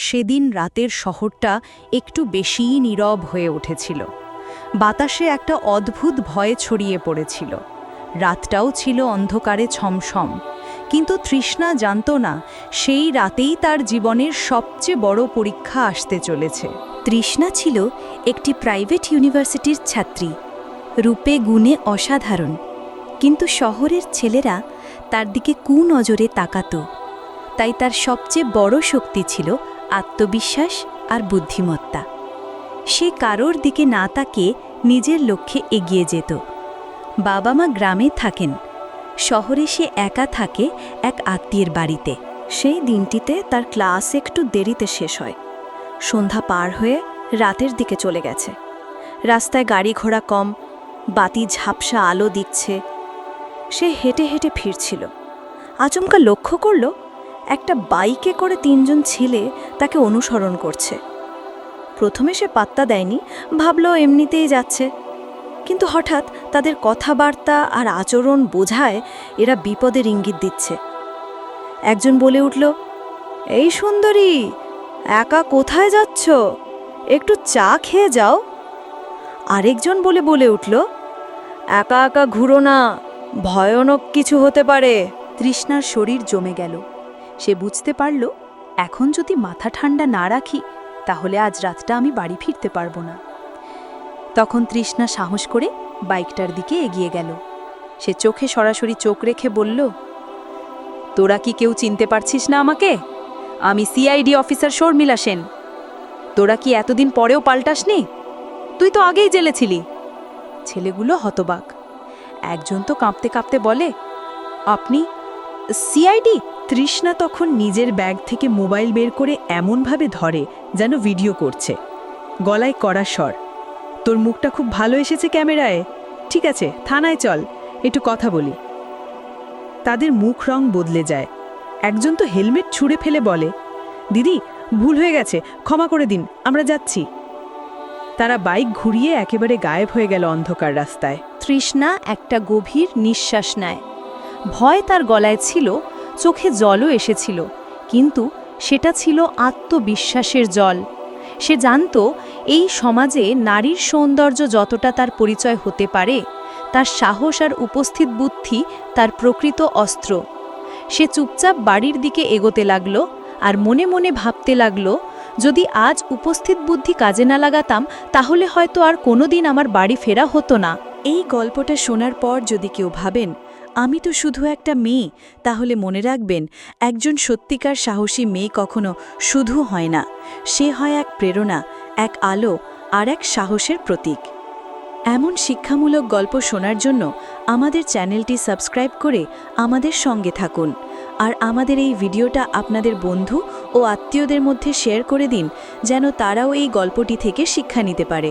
সেদিন রাতের শহরটা একটু বেশিই নীরব হয়ে উঠেছিল। বাতাসে একটা অদ্ভুত ভয় ছড়িয়ে পড়েছিল। রাতটাও ছিল অন্ধকারে ছমছম। কিন্তু তৃষ্ণা জানত না, সেই রাতেই তার জীবনের সবচেয়ে বড় পরীক্ষা আসতে চলেছে। তৃষ্ণা ছিল একটি প্রাইভেট ইউনিভার্সিটির ছাত্রী, রূপে গুণে অসাধারণ। কিন্তু শহরের ছেলেরা তার দিকে কুনজরে তাকাত। তাই তার সবচেয়ে বড় শক্তি ছিল আত্মবিশ্বাস আর বুদ্ধিমত্তা। সে কারোর দিকে না তাকে নিজের লক্ষ্যে এগিয়ে যেত। বাবা মা গ্রামে থাকেন। শহরে সে একা থাকে এক আত্মীয়ের বাড়িতে। সেই দিনটিতে তার ক্লাস একটু দেরিতে শেষ হয়। সন্ধ্যা পার হয়ে রাতের দিকে চলে গেছে। রাস্তায় গাড়ি ঘোড়া কম, বাতি ঝাপসা আলো দিচ্ছে। সে হেঁটে হেঁটে ফিরছিল। আচমকা লক্ষ্য করল একটা বাইকে করে তিনজন ছেলে তাকে অনুসরণ করছে। প্রথমে সে পাত্তা দেয়নি, ভাবল এমনিতেই যাচ্ছে। কিন্তু হঠাৎ তাদের কথাবার্তা আর আচরণ বোঝায় এরা বিপদের ইঙ্গিত দিচ্ছে। একজন বলে উঠল, এই সুন্দরী, একা কোথায় যাচ্ছ? একটু চা খেয়ে যাও। আরেকজন বলে বলে উঠল, একা একা ঘুরো না, ভয়ানক কিছু হতে পারে। তৃষ্ণার শরীর জমে গেল। সে বুঝতে পারল, এখন যদি মাথা ঠান্ডা না রাখি, তাহলে আজ রাতটা আমি বাড়ি ফিরতে পারব না। তখন তৃষ্ণা সাহস করে বাইকটার দিকে এগিয়ে গেল। সে চোখে সরাসরি চোখ রেখে বলল, তোরা কি কেউ চিনতে পারছিস না আমাকে? আমি সিআইডি অফিসার শর্মিলা সেন। তোরা কি এতদিন পরেও পাল্টাসনি? তুই তো আগেই জেলে ছিলি। ছেলেগুলো হতবাক। একজন তো কাঁপতে কাঁপতে বলে, আপনি সিআইডি তৃষ্ণা তখন নিজের ব্যাগ থেকে মোবাইল বের করে এমনভাবে ধরে যেন ভিডিও করছে। গলায় কড়া স্বর, তোর মুখটা খুব ভালো এসেছে ক্যামেরায়। ঠিক আছে, থানায় চল, একটু কথা বলি। তাদের মুখ রং বদলে যায়। একজন তো হেলমেট ছুঁড়ে ফেলে বলে, দিদি, ভুল হয়ে গেছে, ক্ষমা করে দিন, আমরা যাচ্ছি। তারা বাইক ঘুরিয়ে একেবারে গায়েব হয়ে গেল অন্ধকার রাস্তায়। তৃষ্ণা একটা গভীর নিঃশ্বাস নেয়। ভয় তার গলায় ছিল চোখে জলও এসেছিল, কিন্তু সেটা ছিল আত্মবিশ্বাসের জল। সে জানত এই সমাজে নারীর সৌন্দর্য যতটা তার পরিচয় হতে পারে, তার সাহস আর উপস্থিত বুদ্ধি তার প্রকৃত অস্ত্র। সে চুপচাপ বাড়ির দিকে এগোতে লাগল আর মনে মনে ভাবতে লাগল, যদি আজ উপস্থিত বুদ্ধি কাজে না লাগাতাম, তাহলে হয়তো আর কোনোদিন আমার বাড়ি ফেরা হতো না। এই গল্পটা শোনার পর যদি কেউ ভাবেন আমি তো শুধু একটা মেয়ে, তাহলে মনে রাখবেন, একজন সত্যিকার সাহসী মেয়ে কখনো শুধু হয় না। সে হয় এক প্রেরণা, এক আলো, আর এক সাহসের প্রতীক। এমন শিক্ষামূলক গল্প শোনার জন্য আমাদের চ্যানেলটি সাবস্ক্রাইব করে আমাদের সঙ্গে থাকুন। আর আমাদের এই ভিডিওটা আপনাদের বন্ধু ও আত্মীয়দের মধ্যে শেয়ার করে দিন, যেন তারাও এই গল্পটি থেকে শিক্ষা নিতে পারে।